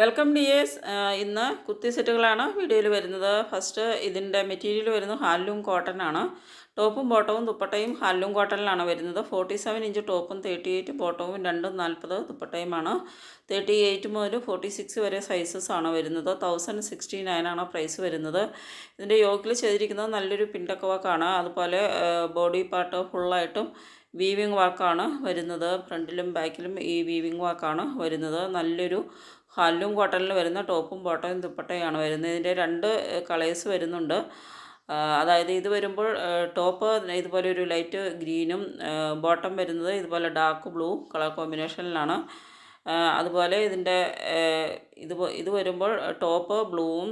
Welcome dears ഇന്ന് കുത്തി സെറ്റുകളാണ് വീഡിയോയിൽ വരുന്നത്. ഫസ്റ്റ് ഇതിന്റെ മെറ്റീരിയൽ വരുന്നത് ഹാലും കോട്ടൺ ആണ്. ടോപ്പും ബോട്ടവും ദുപ്പട്ടയും ഹാലും കോട്ടണിലാണ് വരുന്നത്. ഫോർട്ടി സെവൻ ഇഞ്ച് ടോപ്പും തേർട്ടി എയ്റ്റ് ബോട്ടവും രണ്ടും നാൽപ്പത് ദുപ്പട്ടയുമാണ് തേർട്ടി എയ്റ്റ് മുതൽ ഫോർട്ടി സിക്സ് വരെ സൈസസ് ആണ് വരുന്നത്. തൗസൻഡ് സിക്സ്റ്റി നയനാണ് പ്രൈസ് വരുന്നത്. ഇതിന്റെ യോക്കിൽ ചെയ്തിരിക്കുന്നത് നല്ലൊരു പിണ്ടക്ക വർക്കാണ് അതുപോലെ ബോഡി പാർട്ട് ഫുള്ളായിട്ടും വീവിങ് വർക്കാണ് വരുന്നത്. ഫ്രണ്ടിലും ബാക്കിലും ഈ വീവിങ് വർക്കാണ് വരുന്നത്. നല്ലൊരു ഹാൻഡ്ലൂം കോട്ടണിലും വരുന്ന ടോപ്പും ബോട്ടവും ദുപ്പട്ടയുമാണ് വരുന്നത്. ഇതിന്റെ രണ്ട് കളേഴ്സ് വരുന്നുണ്ട്. അതായത് ഇത് വരുമ്പോൾ ടോപ്പ് ഇതുപോലെ ഒരു ലൈറ്റ് ഗ്രീനും ബോട്ടം വരുന്നത് ഇതുപോലെ ഡാർക്ക് ബ്ലൂ കളർ കോമ്പിനേഷനിലാണ്. അതുപോലെ ഇതിന്റെ ഇത് ഇത് വരുമ്പോൾ ടോപ്പ് ബ്ലൂവും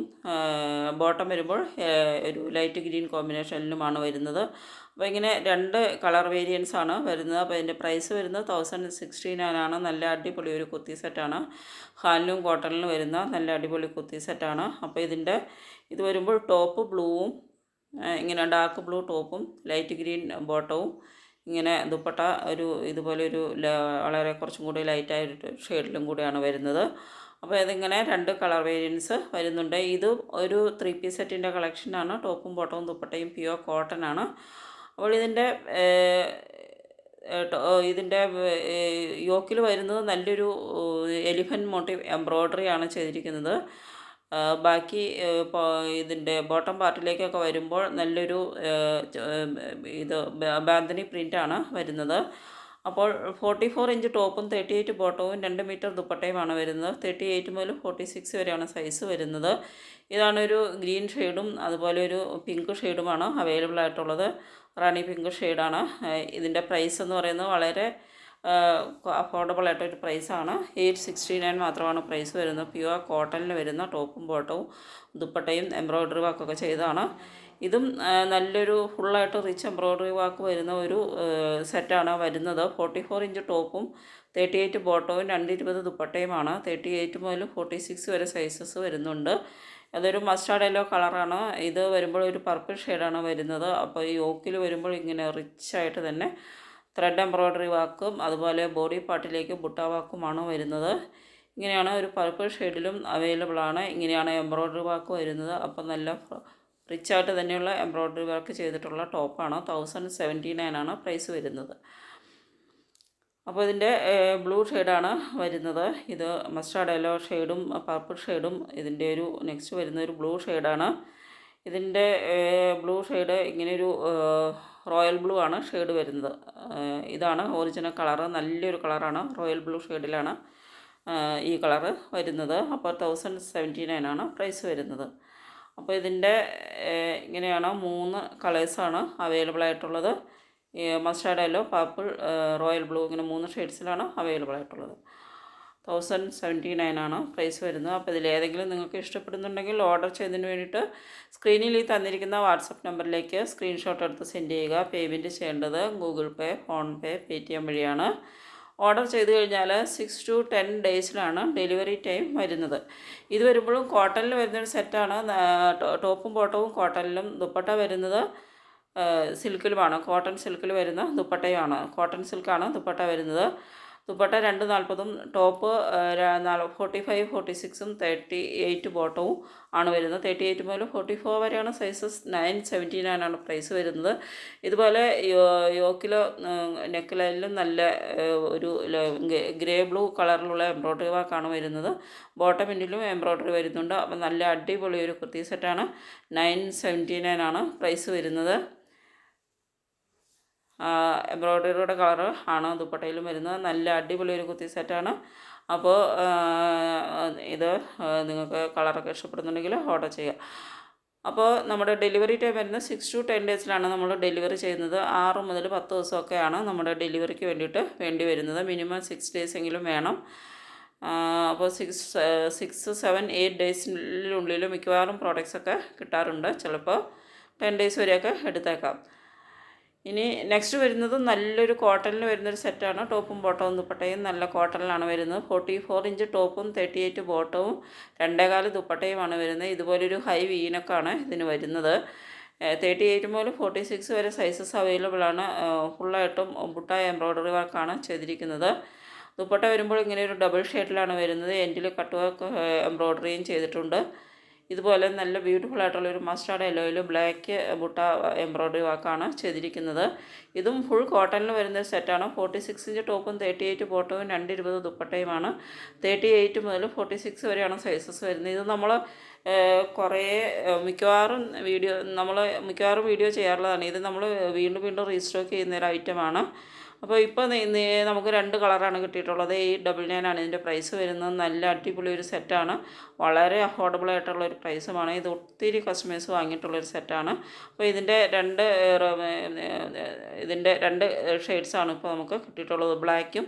ബോട്ടം വരുമ്പോൾ ഒരു ലൈറ്റ് ഗ്രീൻ കോമ്പിനേഷനിലുമാണ് വരുന്നത്. അപ്പോൾ ഇങ്ങനെ രണ്ട് കളർ വേരിയൻസ് ആണ് വരുന്നത്. അപ്പോൾ ഇതിന്റെ പ്രൈസ് വരുന്നത് തൗസൻഡ് സിക്സ്റ്റി ആണ്. നല്ല അടിപൊളി ഒരു കുത്തി സെറ്റാണ് ഹാലിലും കോട്ടണിലും വരുന്ന നല്ല അടിപൊളി കുത്തി സെറ്റാണ് അപ്പോൾ ഇതിന്റെ ഇത് വരുമ്പോൾ ടോപ്പ് ബ്ലൂവും ഇങ്ങനെ ഡാർക്ക് ബ്ലൂ ടോപ്പും ലൈറ്റ് ഗ്രീൻ ബോട്ടവും ഇങ്ങനെ ദുപ്പട്ട ഒരു ഇതുപോലെ ഒരു വളരെ കുറച്ചും കൂടി ലൈറ്റായിട്ട് ഷെയ്ഡിലും കൂടിയാണ് വരുന്നത്. അപ്പോൾ ഇതിങ്ങനെ രണ്ട് കളർ വേരിയൻസ് വരുന്നുണ്ട്. ഇത് ഒരു ത്രീ പീസ് സെറ്റിന്റെ കളക്ഷനാണ് ടോപ്പും ബോട്ടവും ദുപ്പട്ടയും പ്യുവർ കോട്ടൺ ആണ്. അപ്പോൾ ഇതിന്റെ ഇതിന്റെ യോക്കിൽ വരുന്നത് നല്ലൊരു എലിഫന്റ് മോട്ടീവ് എംബ്രോയ്ഡറി ആണ് ചെയ്തിരിക്കുന്നത്. ബാക്കി ഇതിന്റെ ബോട്ടം പാർട്ടിലേക്കൊക്കെ വരുമ്പോൾ നല്ലൊരു ഇത് ബാന്തിനി പ്രിന്റാണ് വരുന്നത്. അപ്പോൾ ഫോർട്ടി ഫോർ ഇഞ്ച് ടോപ്പും തേർട്ടി എയ്റ്റ് ബോട്ടവും രണ്ട് മീറ്റർ ദുപ്പട്ടയുമാണ് വരുന്നത്. തേർട്ടി എയ്റ്റ് മുതൽ ഫോർട്ടി സിക്സ് വരെയാണ് സൈസ് വരുന്നത്. ഇതാണൊരു ഗ്രീൻ ഷെയ്ഡും അതുപോലെ ഒരു പിങ്ക് ഷെയ്ഡുമാണ് അവൈലബിൾ ആയിട്ടുള്ളത് റാണി പിങ്ക് ഷെയ്ഡാണ്. ഇതിന്റെ പ്രൈസ് എന്ന് പറയുന്നത് വളരെ അഫോർഡബിൾ ആയിട്ടൊരു പ്രൈസാണ് എയ്റ്റ് സിക്സ്റ്റി നയൻ മാത്രമാണ് പ്രൈസ് വരുന്നത്. പ്യുവർ കോട്ടണിൽ വരുന്ന ടോപ്പും ബോട്ടവും ദുപ്പട്ടയും എംബ്രോയ്ഡറി വർക്കൊക്കെ ചെയ്തതാണ് ഇതും നല്ലൊരു ഫുള്ളായിട്ട് റിച്ച് എംബ്രോയ്ഡറി വർക്ക് വരുന്ന ഒരു സെറ്റാണ് വരുന്നത് ഫോർട്ടി ഫോർ ഇഞ്ച് ടോപ്പും തേർട്ടി എയ്റ്റ് ബോട്ടവും രണ്ട് ഇരുപത് ദുപ്പട്ടയുമാണ് തേർട്ടി എയ്റ്റ് മുതൽ ഫോർട്ടി സിക്സ് വരെ സൈസസ് വരുന്നുണ്ട്. അതൊരു മസ്റ്റാർഡ് യെല്ലോ കളറാണ് ഇത് വരുമ്പോൾ ഒരു പർപ്പിൾ ഷെയ്ഡാണ് വരുന്നത്. അപ്പോൾ ഈ ഓക്കിൽ വരുമ്പോൾ ഇങ്ങനെ റിച്ചായിട്ട് തന്നെ ത്രെഡ് എംബ്രോയ്ഡറി വാക്കും അതുപോലെ ബോഡി പാർട്ടിലേക്ക് ബുട്ട വാക്കുമാണ് വരുന്നത്. ഇങ്ങനെയാണ് ഒരു പർപ്പിൾ ഷെയ്ഡിലും അവൈലബിൾ ആണ്. ഇങ്ങനെയാണ് എംബ്രോയ്ഡറി വർക്ക് വരുന്നത്. അപ്പോൾ നല്ല റിച്ചായിട്ട് തന്നെയുള്ള എംബ്രോയ്ഡറി വർക്ക് ചെയ്തിട്ടുള്ള ടോപ്പാണ് തൗസൻഡ് സെവന്റി ആണ് പ്രൈസ് വരുന്നത്. അപ്പോൾ ഇതിന്റെ ബ്ലൂ ഷെയ്ഡാണ് വരുന്നത്. ഇത് മസ്റ്റാർഡ് യെല്ലോ ഷെയ്ഡും പർപ്പിൾ ഷെയ്ഡും ഇതിന്റെ ഒരു നെക്സ്റ്റ് വരുന്ന ഒരു ബ്ലൂ ഷെയ്ഡാണ് ഇതിന്റെ ബ്ലൂ ഷെയ്ഡ് ഇങ്ങനെയൊരു റോയൽ ബ്ലൂ ആണ് ഷെയ്ഡ് വരുന്നത്. ഇതാണ് ഒറിജിനൽ കളറ്. നല്ലൊരു കളറാണ്. റോയൽ ബ്ലൂ ഷെയ്ഡിലാണ് ഈ കളറ് വരുന്നത്. അപ്പോൾ തൗസൻഡ് സെവന്റി ആണ് പ്രൈസ് വരുന്നത്. അപ്പോൾ ഇതിന്റെ ഇങ്ങനെയാണ് മൂന്ന് കളേഴ്സാണ് അവൈലബിൾ ആയിട്ടുള്ളത്. Mustard yellow purple royal blue ഇങ്ങനെ മൂന്ന് ഷെയ്ഡ്സിലാണ് അവൈലബിൾ ആയിട്ടുള്ളത്. തൗസൻഡ് സെവന്റി ആണ് പ്രൈസ് വരുന്നത്. അപ്പോൾ ഇതിൽ ഏതെങ്കിലും നിങ്ങൾക്ക് ഇഷ്ടപ്പെടുന്നുണ്ടെങ്കിൽ ഓർഡർ ചെയ്തതിന് വേണ്ടിയിട്ട് സ്ക്രീനിൽ ഈ തന്നിരിക്കുന്ന വാട്സപ്പ് നമ്പറിലേക്ക് സ്ക്രീൻഷോട്ട് എടുത്ത് സെൻഡ് ചെയ്യുക. പേയ്മെന്റ് ചെയ്യേണ്ടത് ഗൂഗിൾ പേ ഫോൺപേ പേ ടി എം വഴിയാണ്. ഓർഡർ ചെയ്ത് കഴിഞ്ഞാൽ സിക്സ് ടു ടെൻ ഡേയ്സിലാണ് ഡെലിവറി ടൈം വരുന്നത്. ഇത് വരുമ്പോഴും കോട്ടണിൽ വരുന്നൊരു സെറ്റാണ് ടോപ്പും ബോട്ടവും കോട്ടണിലും ദുപ്പട്ട വരുന്നത് സിൽക്കിലുമാണ്. കോട്ടൺ സിൽക്കിൽ വരുന്ന ദുപ്പട്ടയുമാണ്. കോട്ടൺ സിൽക്കാണ് ദുപ്പട്ട വരുന്നത്. ദുപ്പട്ട രണ്ട് നാൽപ്പതും ടോപ്പ് ഫോർട്ടി ഫൈവ് ഫോർട്ടി സിക്സും തേർട്ടി എയ്റ്റ് ബോട്ടവും ആണ് വരുന്നത്. തേർട്ടി എയ്റ്റ് മുതൽ ഫോർട്ടി ഫോർ വരെയാണ് സൈസസ് നയൻ സെവന്റി നയൻ ആണ് പ്രൈസ് വരുന്നത്. ഇതുപോലെ യോക്കിലോ നെക്ക് ലൈനിലും നല്ല ഒരു ഗ്രേ ബ്ലൂ കളറിലുള്ള എംബ്രോയ്ഡറി വർക്കാണ് വരുന്നത്. ബോട്ടം എൻഡിലും എംബ്രോയ്ഡറി വരുന്നുണ്ട്. അപ്പം നല്ല അടിപൊളി ഒരു കുർത്തി സെറ്റാണ് നയൻ സെവന്റി നയൻ ആണ് പ്രൈസ് വരുന്നത്. എംബ്രോയ്ഡറിയുടെ കളറ് ആണ് ദുപ്പട്ടയിലും വരുന്നത്. നല്ല അടിപൊളി ഒരു കുത്തി സെറ്റാണ്. അപ്പോൾ ഇത് നിങ്ങൾക്ക് കളറൊക്കെ ഇഷ്ടപ്പെടുന്നുണ്ടെങ്കിൽ ഓർഡർ ചെയ്യുക. അപ്പോൾ നമ്മുടെ ഡെലിവറി ടൈം വരുന്നത് സിക്സ് ടു ടെൻ ഡേയ്സിലാണ് നമ്മൾ ഡെലിവറി ചെയ്യുന്നത്. ആറ് മുതൽ പത്ത് ദിവസമൊക്കെയാണ് നമ്മുടെ ഡെലിവറിക്ക് വേണ്ടിയിട്ട് വേണ്ടി വരുന്നത്. മിനിമം സിക്സ് ഡേയ്സ് എങ്കിലും വേണം. അപ്പോൾ സിക്സ് സിക്സ് സെവൻ എയ്റ്റ് ഡേയ്സിനുള്ളിൽ മിക്കവാറും പ്രോഡക്റ്റ്സ് ഒക്കെ കിട്ടാറുണ്ട്. ചിലപ്പോൾ ടെൻ ഡേയ്സ് വരെയൊക്കെ എടുത്തേക്കാം. ഇനി നെക്സ്റ്റ് വരുന്നത് നല്ലൊരു കോട്ടണിൽ വരുന്നൊരു സെറ്റാണ് ടോപ്പും ബോട്ടവും ദുപ്പട്ടയും നല്ല കോട്ടണിലാണ് വരുന്നത്. ഫോർട്ടി ഫോർ ഇഞ്ച് ടോപ്പും തേർട്ടി എയ്റ്റ് ബോട്ടവും രണ്ടേകാൽ ദുപ്പട്ടയുമാണ് വരുന്നത്. ഇതുപോലൊരു ഹൈ വീനൊക്കെയാണ് ഇതിന് വരുന്നത്. തേർട്ടി എയ്റ്റ് മുതൽ ഫോർട്ടി സിക്സ് വരെ സൈസസ് അവൈലബിൾ ആണ്. ഫുള്ളായിട്ടും ബുട്ട എംബ്രോയ്ഡറി വർക്കാണ് ചെയ്തിരിക്കുന്നത്. ദുപ്പട്ട വരുമ്പോൾ ഇങ്ങനെ ഒരു ഡബിൾ ഷെയ്ഡിലാണ് വരുന്നത്. എൻഡിൽ കട്ട് വർക്ക് എംബ്രോയ്ഡറിയും ചെയ്തിട്ടുണ്ട്. ഇതുപോലെ നല്ല ബ്യൂട്ടിഫുൾ ആയിട്ടുള്ള ഒരു മസ്റ്റാർഡ് യെല്ലോയിൽ ബ്ലാക്ക് ബുട്ട എംബ്രോയിഡറി വർക്കാണ് ചെയ്തിരിക്കുന്നത്. ഇതും ഫുൾ കോട്ടണിൽ വരുന്ന സെറ്റാണ് ഫോർട്ടി സിക്സ് ഇഞ്ച് ടോപ്പും തേർട്ടി എയ്റ്റ് ബോട്ടവും രണ്ട് ഇരുപത് ദുപ്പട്ടയുമാണ് തേർട്ടി എയ്റ്റ് മുതൽ ഫോർട്ടി സിക്സ് വരെയാണ് സൈസസ് വരുന്നത്. ഇത് നമ്മൾ കുറേ മിക്കവാറും വീഡിയോ നമ്മൾ മിക്കവാറും വീഡിയോ ചെയ്യാറുള്ളതാണ്. ഇത് നമ്മൾ വീണ്ടും വീണ്ടും റീസ്റ്റോക്ക് ചെയ്യുന്ന ഒരു ഐറ്റമാണ് അപ്പോൾ ഇപ്പോൾ നമുക്ക് രണ്ട് കളറാണ് കിട്ടിയിട്ടുള്ളത്. ഈ ഡബിൾ നയനാണ് ഇതിന്റെ പ്രൈസ് വരുന്നത് നല്ല അടിപൊളി ഒരു സെറ്റാണ് വളരെ അഫോർഡബിൾ ആയിട്ടുള്ള ഒരു പ്രൈസുമാണ് ഇത് ഒത്തിരി കസ്റ്റമേഴ്സ് വാങ്ങിയിട്ടുള്ളൊരു സെറ്റാണ് അപ്പോൾ ഇതിന്റെ രണ്ട് ഇതിന്റെ രണ്ട് ഷെയ്ഡ്സാണ് ഇപ്പോൾ നമുക്ക് കിട്ടിയിട്ടുള്ളത്. ബ്ലാക്കും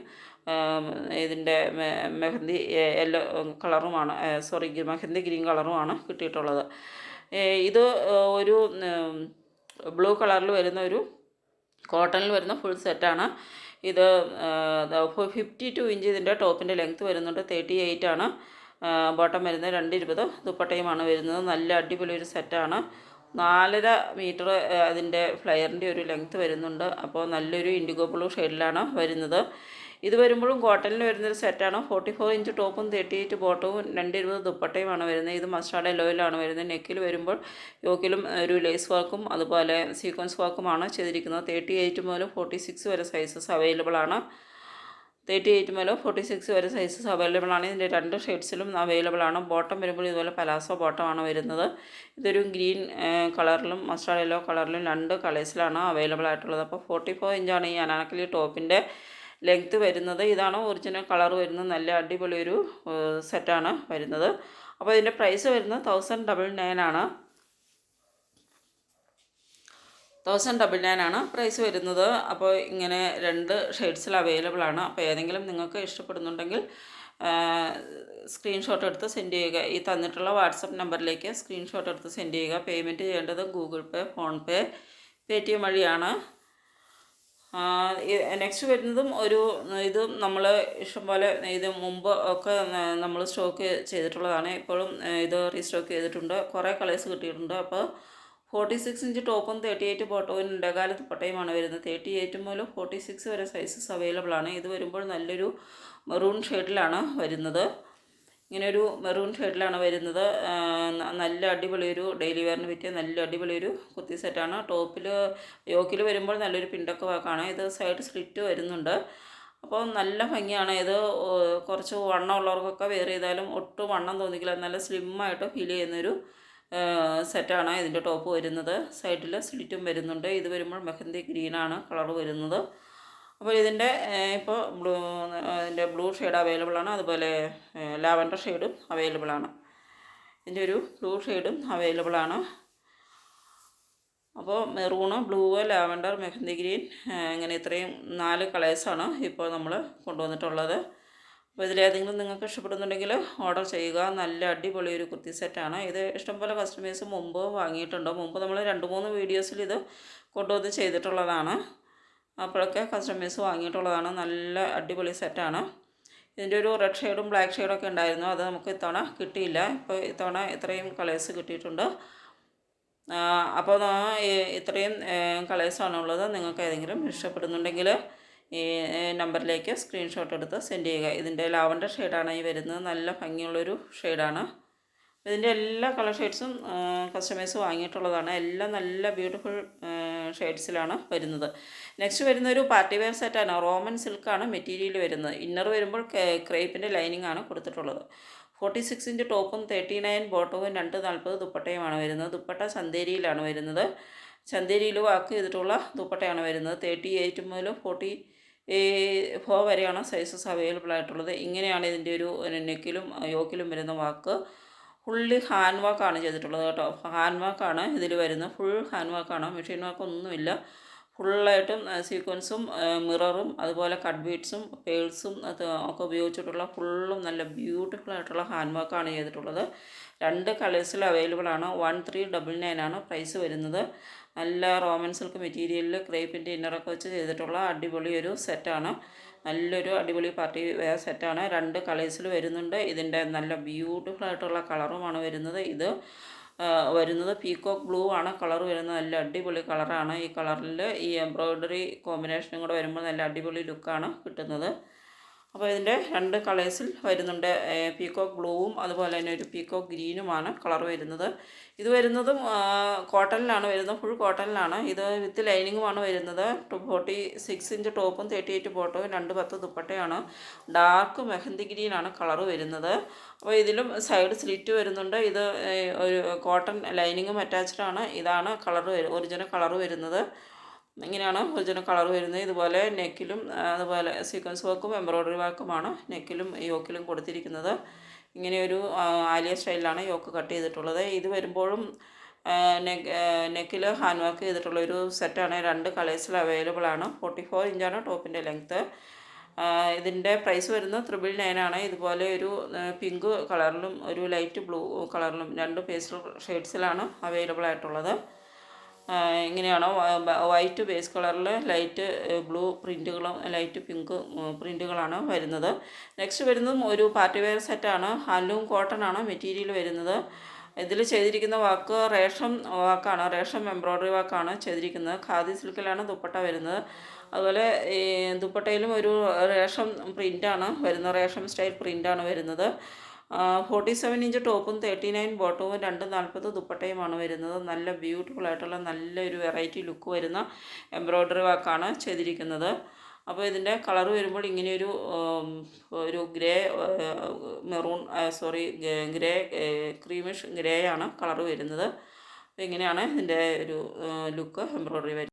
ഇതിന്റെ മെഹന്തി യെല്ലോ കളറുമാണ് സോറി മെഹന്തി ഗ്രീൻ കളറുമാണ് കിട്ടിയിട്ടുള്ളത്. ഇത് ഒരു ബ്ലൂ കളറിൽ വരുന്ന ഒരു കോട്ടണിൽ വരുന്ന ഫുൾ സെറ്റാണ് ഇത് ഫിഫ്റ്റി ടു ഇഞ്ച് ഇതിന്റെ ടോപ്പിന്റെ ലെങ്ത്ത് വരുന്നുണ്ട്. തേർട്ടി എയ്റ്റ് ആണ് ബോട്ടം വരുന്നത് രണ്ട് ഇരുപത് ദുപ്പട്ടയുമാണ് വരുന്നത്. നല്ല അടിപൊളി ഒരു സെറ്റാണ് നാലര മീറ്റർ അതിന്റെ ഫ്ലയറിന്റെ ഒരു ലെങ്ത്ത് വരുന്നുണ്ട്. അപ്പോൾ നല്ലൊരു ഇൻഡിഗോ ബ്ലൂ ഷെയ്ഡിലാണ് വരുന്നത്. ഇത് വരുമ്പോഴും കോട്ടണിൽ വരുന്നൊരു സെറ്റാണ്. ഫോർട്ടി ഫോർ ഇഞ്ച് ടോപ്പും തേർട്ടി എയ്റ്റ് ബോട്ടവും രണ്ട് ഇരുപത് ദുപ്പട്ടയുമാണ് വരുന്നത്. ഇത് മസ്റ്റാർഡ് എല്ലോയിലാണ് വരുന്നത്. നെക്കിൽ വരുമ്പോൾ യോക്കിലും ഒരു ലേസ് വർക്കും അതുപോലെ സീക്വൻസ് വർക്കുമാണ് ചെയ്തിരിക്കുന്നത്. തേർട്ടി എയ്റ്റ് മുതൽ ഫോർട്ടി സിക്സ് വരെ സൈസസ് അവൈലബിൾ ആണ്. തേർട്ടി എയ്റ്റ് മുതൽ ഫോർട്ടി സിക്സ് വരെ സൈസസ് അവൈലബിൾ ആണ്. ഇതിന്റെ രണ്ട് ഷെയ്ഡ്സിലും അവൈലബിൾ ആണ്. ബോട്ടം വരുമ്പോൾ ഇതുപോലെ പലാസോ ബോട്ടമാണ് വരുന്നത്. ഇതൊരു ഗ്രീൻ കളറിലും മസ്റ്റാർഡ് യെല്ലോ കളറിലും രണ്ട് കളേഴ്സിലാണ് അവൈലബിൾ ആയിട്ടുള്ളത്. അപ്പോൾ ഫോർട്ടി ഫോർ ഇഞ്ചാണ് ഈ അനാനക്കലി ടോപ്പിന്റെ ലെങ്ത്ത് വരുന്നത്. ഇതാണ് ഒറിജിനൽ കളർ വരുന്നത്. നല്ല അടിപൊളി ഒരു സെറ്റാണ് വരുന്നത്. അപ്പോൾ ഇതിന്റെ പ്രൈസ് വരുന്നത് തൗസൻഡ് ഡബിൾ നയൻ ആണ്. തൗസൻഡ് ഡബിൾ നയൻ ആണ് പ്രൈസ് വരുന്നത്. അപ്പോൾ ഇങ്ങനെ രണ്ട് ഷെയ്ഡ്സിൽ അവൈലബിൾ ആണ്. അപ്പോൾ ഏതെങ്കിലും നിങ്ങൾക്ക് ഇഷ്ടപ്പെടുന്നുണ്ടെങ്കിൽ സ്ക്രീൻഷോട്ട് എടുത്ത് സെൻഡ് ചെയ്യുക. ഈ തന്നിട്ടുള്ള വാട്സപ്പ് നമ്പറിലേക്ക് സ്ക്രീൻഷോട്ട് എടുത്ത് സെൻഡ് ചെയ്യുക. പേയ്മെന്റ് ചെയ്യേണ്ടത് ഗൂഗിൾ പേ ഫോൺപേ പേ ടി എം വഴിയാണ്. നെക്സ്റ്റ് വരുന്നതും ഒരു ഇത് നമ്മൾ ഇഷ്ടംപോലെ ഇത് മുമ്പ് ഒക്കെ നമ്മൾ സ്റ്റോക്ക് ചെയ്തിട്ടുള്ളതാണ്. ഇപ്പോഴും ഇത് റീസ്റ്റോക്ക് ചെയ്തിട്ടുണ്ട്. കുറേ കളേഴ്സ് കിട്ടിയിട്ടുണ്ട്. അപ്പോൾ ഫോർട്ടി സിക്സ് ഇഞ്ച് ടോപ്പും തേർട്ടി എയ്റ്റ് ബോട്ടവും ഇടകാലത്ത് പട്ടയുമാണ് വരുന്നത്. തേർട്ടി എയ്റ്റ് മുതൽ ഫോർട്ടി സിക്സ് വരെ സൈസസ് അവൈലബിൾ ആണ്. ഇത് വരുമ്പോൾ നല്ലൊരു മെറൂൺ ഷെയ്ഡിലാണ് വരുന്നത്. ഇങ്ങനെ ഒരു മെറൂൺ ഷെയ്ഡിലാണ് വരുന്നത് നല്ല അടിപൊളി ഒരു ഡെയിലി വെയറിന് പറ്റിയ നല്ല അടിപൊളി ഒരു കുത്തി സെറ്റാണ് ടോപ്പിൽ യോക്കിൽ വരുമ്പോൾ നല്ലൊരു പിണ്ടൊക്കെ വാക്കാണ് ഇത് സൈഡ് സ്ലിറ്റ് വരുന്നുണ്ട്. അപ്പോൾ നല്ല ഭംഗിയാണ്. ഇത് കുറച്ച് വണ്ണം ഉള്ളവർക്കൊക്കെ വെയർ ചെയ്താലും ഒട്ടും വണ്ണം തോന്നിക്കില്ല. നല്ല സ്ലിമ്മായിട്ട് ഫീൽ ചെയ്യുന്നൊരു സെറ്റാണ് ഇതിന്റെ ടോപ്പ് വരുന്നത്. സൈഡിൽ സ്ലിറ്റും വരുന്നുണ്ട്. ഇത് വരുമ്പോൾ മെഹന്തി ഗ്രീനാണ് കളർ വരുന്നത്. അപ്പോൾ ഇതിന്റെ ഇപ്പോൾ ബ്ലൂ ഇതിന്റെ ബ്ലൂ ഷെയ്ഡ് അവൈലബിൾ ആണ്. അതുപോലെ ലാവൻഡർ ഷെയ്ഡും അവൈലബിൾ ആണ്. ഇതിന്റെ ഒരു ബ്ലൂ ഷെയ്ഡും അവൈലബിൾ ആണ്. അപ്പോൾ maroon blue lavender mehndi green ഇങ്ങനെ ഇത്രയും നാല് കളേഴ്സാണ് ഇപ്പോൾ നമ്മൾ കൊണ്ടുവന്നിട്ടുള്ളത്. അപ്പോൾ ഇതിലേതെങ്കിലും നിങ്ങൾക്ക് ഇഷ്ടപ്പെടുന്നുണ്ടെങ്കിൽ ഓർഡർ ചെയ്യുക. നല്ല അടിപൊളി ഒരു കുർത്തി സെറ്റാണ് ഇത് ഇഷ്ടംപോലെ കസ്റ്റമേഴ്സ് മുമ്പ് വാങ്ങിയിട്ടുണ്ട്. മുമ്പ് നമ്മൾ രണ്ട് മൂന്ന് വീഡിയോസിൽ ഇത് കൊണ്ടുവന്ന് ചെയ്തിട്ടുള്ളതാണ്. അപ്പോഴൊക്കെ കസ്റ്റമേഴ്സ് വാങ്ങിയിട്ടുള്ളതാണ്. നല്ല അടിപൊളി സെറ്റാണ് ഇതിന്റെ ഒരു റെഡ് ഷെയ്ഡും ബ്ലാക്ക് ഷെയ്ഡും ഒക്കെ ഉണ്ടായിരുന്നു. അത് നമുക്ക് ഇത്തവണ കിട്ടിയില്ല. ഇപ്പോൾ ഇത്തവണ ഇത്രയും കളേഴ്സ് കിട്ടിയിട്ടുണ്ട്. അപ്പോൾ ഇത്രയും കളേഴ്സാണുള്ളത് നിങ്ങൾക്ക് ഏതെങ്കിലും ഇഷ്ടപ്പെടുന്നുണ്ടെങ്കിൽ ഈ നമ്പറിലേക്ക് സ്ക്രീൻഷോട്ട് എടുത്ത് സെൻഡ് ചെയ്യുക. ഇതിന്റെ ലാവൻഡർ ഷെയ്ഡാണ് ഈ വരുന്നത്. നല്ല ഭംഗിയുള്ളൊരു ഷെയ്ഡാണ് ഇതിന്റെ എല്ലാ കളർ ഷെയ്ഡ്സും കസ്റ്റമേഴ്സ് വാങ്ങിയിട്ടുള്ളതാണ്. എല്ലാം നല്ല ബ്യൂട്ടിഫുൾ ഷെയ്ഡ്സിലാണ് വരുന്നത്. നെക്സ്റ്റ് വരുന്ന ഒരു പാർട്ടി വെയർ സെറ്റാണ്. റോമൻ സിൽക്കാണ് മെറ്റീരിയൽ വരുന്നത്. ഇന്നർ വരുമ്പോൾ ക്രേപ്പിന്റെ ലൈനിങ് ആണ് കൊടുത്തിട്ടുള്ളത്. ഫോർട്ടി സിക്സ് ഇഞ്ച് ടോപ്പും തേർട്ടി നയൻ ബോട്ടവും രണ്ട് നാൽപ്പത് ദുപ്പട്ടയുമാണ് വരുന്നത്. ദുപ്പട്ട ചന്തേരിയിലാണ് വരുന്നത്. ചന്തേരിയിൽ വാക്ക് ചെയ്തിട്ടുള്ള ദുപ്പട്ടയാണ് വരുന്നത്. തേർട്ടി എയ്റ്റ് മുതൽ ഫോർട്ടി ഫോർ വരെയാണ് സൈസസ് അവൈലബിൾ ആയിട്ടുള്ളത്. ഇങ്ങനെയാണ് ഇതിന്റെ ഒരു നെക്കിലും യോക്കിലും വരുന്ന വാക്ക് ഫുള്ളി ഹാൻഡ് വർക്കാണ് ചെയ്തിട്ടുള്ളത് കേട്ടോ. ഹാൻഡ് വർക്കാണ് ഇതിൽ വരുന്നത്. ഫുൾ ഹാൻഡ് വർക്കാണ് മെഷീൻ വർക്ക് ഒന്നുമില്ല. ഫുള്ളായിട്ടും സീക്വൻസും മിററും അതുപോലെ കട്ട് ബീഡ്സും പേൾസും ഒക്കെ ഉപയോഗിച്ചിട്ടുള്ള ഫുള്ളും നല്ല ബ്യൂട്ടിഫുൾ ആയിട്ടുള്ള ഹാൻഡ് വർക്കാണ് ചെയ്തിട്ടുള്ളത്. രണ്ട് കളേഴ്സിൽ അവൈലബിൾ ആണ്. വൺ ത്രീ ഡബിൾ നയൻ ആണ് പ്രൈസ് വരുന്നത്. നല്ല റോമൻ സിൽക്ക് മെറ്റീരിയലിൽ ക്രേപ്പിന്റെ ഇന്നറൊക്കെ വെച്ച് ചെയ്തിട്ടുള്ള അടിപൊളി ഒരു സെറ്റാണ് നല്ലൊരു അടിപൊളി പാർട്ടി വെയർ സെറ്റാണ്. രണ്ട് കളേഴ്സിൽ വരുന്നുണ്ട്. ഇതിന്റെ നല്ല ബ്യൂട്ടിഫുൾ ആയിട്ടുള്ള കളറുമാണ് വരുന്നത്. ഇത് വരുന്നത് പീകോക്ക് ബ്ലൂ ആണ്. കളർ വരുന്നത് നല്ല അടിപൊളി കളറാണ്. ഈ കളറിൽ ഈ എംബ്രോയ്ഡറി കോമ്പിനേഷനും കൂടെ വരുമ്പോൾ നല്ല അടിപൊളി ലുക്കാണ് കിട്ടുന്നത്. അപ്പോൾ ഇതിന്റെ രണ്ട് കളേഴ്സിൽ വരുന്നുണ്ട് പീക്കോക്ക് ബ്ലൂവും അതുപോലെ തന്നെ ഒരു പീക്കോക്ക് ഗ്രീനുമാണ് കളർ വരുന്നത്. ഇത് വരുന്നതും കോട്ടണിലാണ് വരുന്നത് ഫുൾ കോട്ടണിലാണ് ഇത് വിത്ത് ലൈനിങ്ങുമാണ് വരുന്നത്. ഫോർട്ടി സിക്സ് ഇഞ്ച് ടോപ്പും തേർട്ടി എയ്റ്റ് ബോട്ടവും രണ്ട് പത്ത് ദുപ്പട്ടയാണ്. ഡാർക്ക് മെഹന്തി ഗ്രീനാണ് കളർ വരുന്നത്. അപ്പോൾ ഇതിലും സൈഡ് സ്ലിറ്റ് വരുന്നുണ്ട്. ഇത് ഒരു കോട്ടൺ ലൈനിങ്ങും അറ്റാച്ച്ഡ് ആണ്. ഇതാണ് കളർ ഒറിജിനൽ കളർ വരുന്നത്. ഇങ്ങനെയാണ് ഒറിജിനൽ കളർ വരുന്നത്. ഇതുപോലെ നെക്കിലും അതുപോലെ സീക്വൻസ് വർക്കും എംബ്രോയ്ഡറി വർക്കുമാണ് നെക്കിലും യോക്കിലും കൊടുത്തിരിക്കുന്നത്. ഇങ്ങനെ ഒരു ആലിയ സ്റ്റൈലിലാണ് യോക്ക് കട്ട് ചെയ്തിട്ടുള്ളത്. ഇത് വരുമ്പോഴും നെക്ക് നെക്കിൽ ഹാൻഡ് വർക്ക് ചെയ്തിട്ടുള്ള ഒരു സെറ്റാണ് രണ്ട് കളേഴ്സിൽ അവൈലബിൾ ആണ്. ഫോർട്ടി ഫോർ ഇഞ്ചാണ് ടോപ്പിന്റെ ലെങ്ത്ത് ഇതിന്റെ പ്രൈസ് വരുന്നത് ത്രിബിൾ നയൻ ആണ്. ഇതുപോലെ ഒരു പിങ്ക് കളറിലും ഒരു ലൈറ്റ് ബ്ലൂ കളറിലും രണ്ട് പേസ്റ്റൽ ഷെയ്ഡ്സിലാണ് അവൈലബിൾ ആയിട്ടുള്ളത്. ആ, ഇങ്ങനെയാണ് വൈറ്റ് ബേസ് കളറിൽ ലൈറ്റ് ബ്ലൂ പ്രിന്റുകളും ലൈറ്റ് പിങ്ക് പ്രിന്റുകളാണ് വരുന്നത്. നെക്സ്റ്റ് വരുന്നതും ഒരു പാർട്ടി വെയർ സെറ്റാണ് ഹാൻഡ്ലൂം കോട്ടൺ ആണ് മെറ്റീരിയൽ വരുന്നത്. ഇതിൽ ചെയ്തിരിക്കുന്ന വാക്ക് റേഷം വാക്കാണ് റേഷം എംബ്രോയ്ഡറി വാക്കാണ് ചെയ്തിരിക്കുന്നത്. ഖാദി സിൽക്കിലാണ് ദുപ്പട്ട വരുന്നത്. അതുപോലെ ഈ ദുപ്പട്ടയിലും ഒരു റേഷം പ്രിന്റാണ് വരുന്നത്. റേഷം സ്റ്റൈൽ പ്രിന്റാണ് വരുന്നത്. ഫോർട്ടി സെവൻ ഇഞ്ച് ടോപ്പും തേർട്ടി നയൻ ബോട്ടവും രണ്ട് നാൽപ്പത് ദുപ്പട്ടയുമാണ് വരുന്നത്. നല്ല ബ്യൂട്ടിഫുൾ ആയിട്ടുള്ള നല്ലൊരു വെറൈറ്റി ലുക്ക് വരുന്ന എംബ്രോയ്ഡറി വർക്കാണ് ചെയ്തിരിക്കുന്നത്. അപ്പോൾ ഇതിന്റെ കളർ വരുമ്പോൾ ഇങ്ങനെയൊരു ഒരു grey maroon sorry grey creamish grey ആണ് കളർ വരുന്നത്. അപ്പോൾ ഇങ്ങനെയാണ് ഇതിന്റെ ഒരു ലുക്ക് എംബ്രോയ്ഡറി വരുന്നത്.